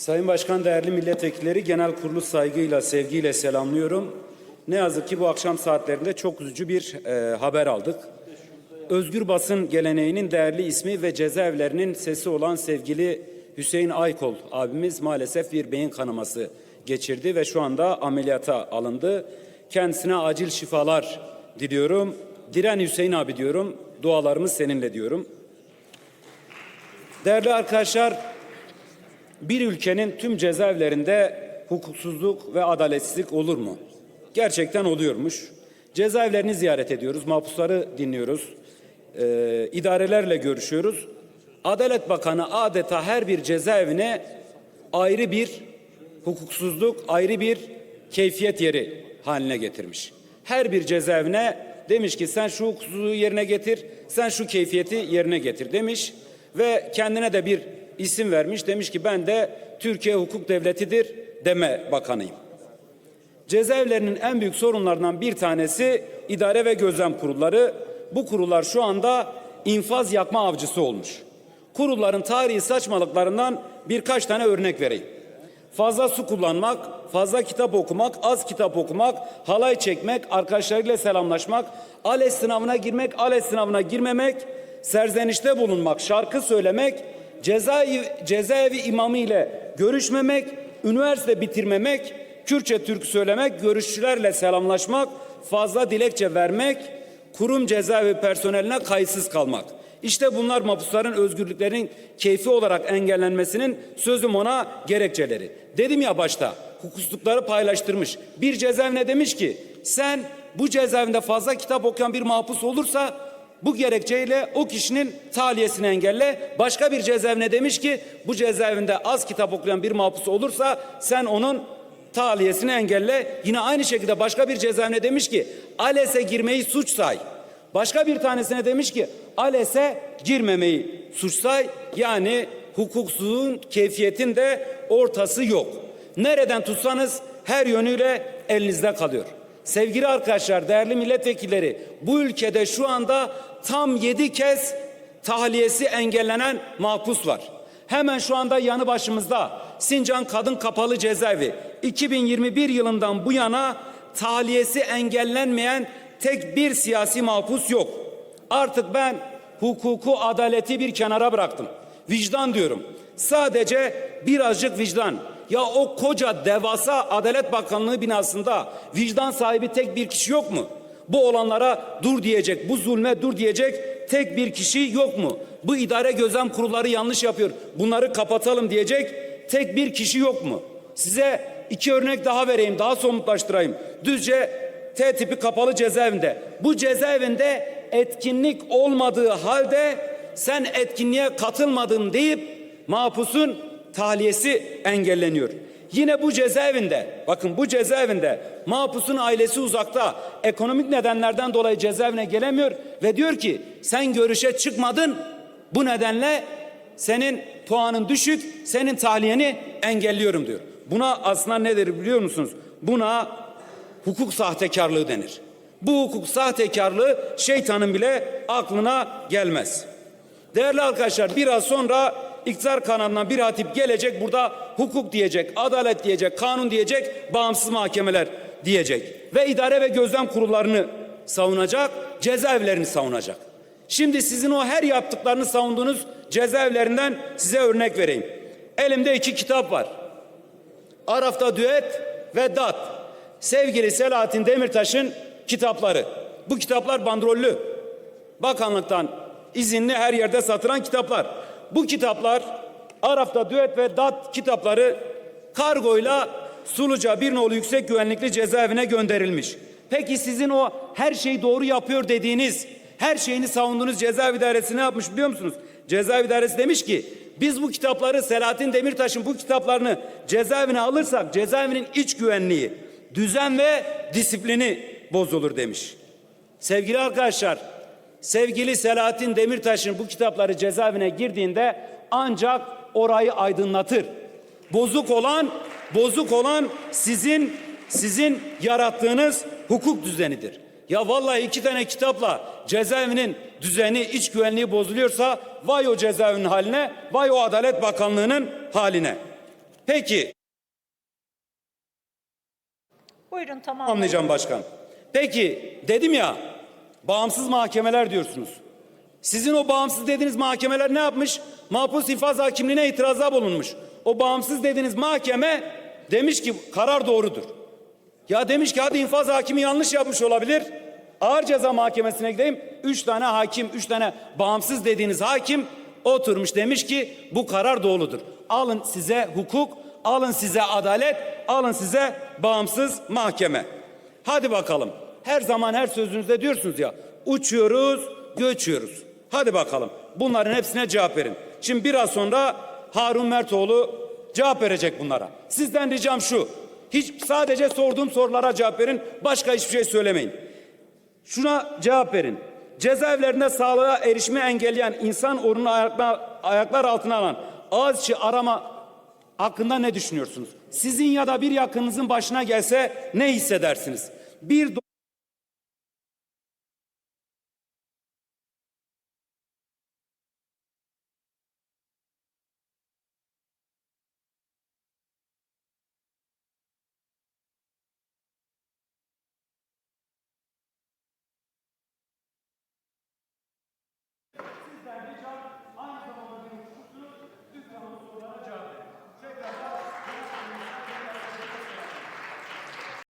Sayın Başkan, değerli milletvekilleri, genel kurulu saygıyla, sevgiyle selamlıyorum. Ne yazık ki bu akşam saatlerinde çok üzücü bir e, haber aldık. Özgür basın geleneğinin değerli ismi ve cezaevlerinin sesi olan sevgili Hüseyin Aykol abimiz maalesef bir beyin kanaması geçirdi ve şu anda ameliyata alındı. Kendisine acil şifalar diliyorum. Diren Hüseyin abi diyorum. Dualarımız seninle diyorum. Değerli arkadaşlar, bir ülkenin tüm cezaevlerinde hukuksuzluk ve adaletsizlik olur mu? Gerçekten oluyormuş. Cezaevlerini ziyaret ediyoruz, mahpusları dinliyoruz, e, idarelerle görüşüyoruz. Adalet Bakanı adeta her bir cezaevine ayrı bir hukuksuzluk, ayrı bir keyfiyet yeri haline getirmiş. Her bir cezaevine demiş ki sen şu hukuksuzluğu yerine getir, sen şu keyfiyeti yerine getir demiş ve kendine de bir isim vermiş. Demiş ki ben de Türkiye hukuk devletidir deme bakanıyım. Cezaevlerinin en büyük sorunlarından bir tanesi idare ve gözlem kurulları. Bu kurullar şu anda infaz yakma avcısı olmuş. Kurulların tarihi saçmalıklarından birkaç tane örnek vereyim. Fazla su kullanmak, fazla kitap okumak, az kitap okumak, halay çekmek, arkadaşlarıyla selamlaşmak, ALES sınavına girmek, ALES sınavına girmemek, serzenişte bulunmak, şarkı söylemek, cezaevi, cezaevi imamı ile görüşmemek, üniversite bitirmemek, Kürtçe türkü söylemek, görüşçülerle selamlaşmak, fazla dilekçe vermek, kurum cezaevi personeline kayıtsız kalmak. İşte bunlar mahpusların özgürlüklerinin keyfi olarak engellenmesinin sözüm ona gerekçeleri. Dedim ya başta hukuksuzlukları paylaştırmış. Bir cezaevine demiş ki sen bu cezaevinde fazla kitap okuyan bir mahpus olursa bu gerekçeyle o kişinin tahliyesini engelle. Başka bir cezaevine demiş ki bu cezaevinde az kitap okuyan bir mahpus olursa sen onun tahliyesini engelle. Yine aynı şekilde başka bir cezaevine demiş ki ALES'e girmeyi suç say. Başka bir tanesine demiş ki ALES'e girmemeyi suç say. Yani hukuksuzluğun keyfiyetin de ortası yok. Nereden tutsanız her yönüyle elinizde kalıyor. Sevgili arkadaşlar, değerli milletvekilleri, bu ülkede şu anda tam yedi kez tahliyesi engellenen mahpus var. Hemen şu anda yanı başımızda Sincan Kadın Kapalı Cezaevi 2021 yılından bu yana tahliyesi engellenmeyen tek bir siyasi mahpus yok. Artık ben hukuku, adaleti bir kenara bıraktım. Vicdan diyorum. Sadece birazcık vicdan. Ya o koca devasa Adalet Bakanlığı binasında vicdan sahibi tek bir kişi yok mu? Bu olanlara dur diyecek, bu zulme dur diyecek tek bir kişi yok mu? Bu idare gözlem kurulları yanlış yapıyor. Bunları kapatalım diyecek tek bir kişi yok mu? Size iki örnek daha vereyim, daha somutlaştırayım. Düzce T tipi kapalı cezaevinde. Bu cezaevinde etkinlik olmadığı halde sen etkinliğe katılmadın deyip mahpusun tahliyesi engelleniyor. Yine bu cezaevinde, bakın bu cezaevinde mahpusun ailesi uzakta, ekonomik nedenlerden dolayı cezaevine gelemiyor ve diyor ki sen görüşe çıkmadın, bu nedenle senin puanın düşük, senin tahliyeni engelliyorum diyor. Buna aslında nedir biliyor musunuz? Buna hukuk sahtekarlığı denir. Bu hukuk sahtekarlığı şeytanın bile aklına gelmez. Değerli arkadaşlar biraz sonra iktidar kanalından bir hatip gelecek burada hukuk diyecek, adalet diyecek, kanun diyecek, bağımsız mahkemeler diyecek. Ve idare ve gözlem kurullarını savunacak, cezaevlerini savunacak. Şimdi sizin o her yaptıklarını savunduğunuz cezaevlerinden size örnek vereyim. Elimde iki kitap var. Araf'ta Düet ve Dat. Sevgili Selahattin Demirtaş'ın kitapları. Bu kitaplar bandrollü. Bakanlıktan izinli her yerde satılan kitaplar. Bu kitaplar Araf'ta Düet ve Dat kitapları kargoyla Suluca bir nolu yüksek güvenlikli cezaevine gönderilmiş. Peki sizin o her şeyi doğru yapıyor dediğiniz, her şeyini savunduğunuz cezaevi idaresi ne yapmış biliyor musunuz? Cezaevi idaresi demiş ki biz bu kitapları Selahattin Demirtaş'ın bu kitaplarını cezaevine alırsak cezaevinin iç güvenliği, düzen ve disiplini bozulur demiş. Sevgili arkadaşlar, sevgili Selahattin Demirtaş'ın bu kitapları cezaevine girdiğinde ancak orayı aydınlatır. Bozuk olan, bozuk olan sizin sizin yarattığınız hukuk düzenidir. Ya vallahi iki tane kitapla cezaevinin düzeni, iç güvenliği bozuluyorsa vay o cezaevinin haline, vay o Adalet Bakanlığı'nın haline. Peki Buyurun tamam. Anlayacağım başkan. Peki dedim ya bağımsız mahkemeler diyorsunuz. Sizin o bağımsız dediğiniz mahkemeler ne yapmış? Mahpus infaz hakimliğine itirazda bulunmuş. O bağımsız dediğiniz mahkeme demiş ki karar doğrudur. Ya demiş ki hadi infaz hakimi yanlış yapmış olabilir. Ağır ceza mahkemesine gideyim. Üç tane hakim, üç tane bağımsız dediğiniz hakim oturmuş demiş ki bu karar doğrudur. Alın size hukuk, alın size adalet, alın size bağımsız mahkeme. Hadi bakalım. Her zaman her sözünüzde diyorsunuz ya uçuyoruz, göçüyoruz. Hadi bakalım. Bunların hepsine cevap verin. Şimdi biraz sonra Harun Mertoğlu cevap verecek bunlara. Sizden ricam şu. Hiç sadece sorduğum sorulara cevap verin. Başka hiçbir şey söylemeyin. Şuna cevap verin. Cezaevlerinde sağlığa erişimi engelleyen insan onurunu ayaklar, ayaklar altına alan ağız içi arama hakkında ne düşünüyorsunuz? Sizin ya da bir yakınınızın başına gelse ne hissedersiniz? Bir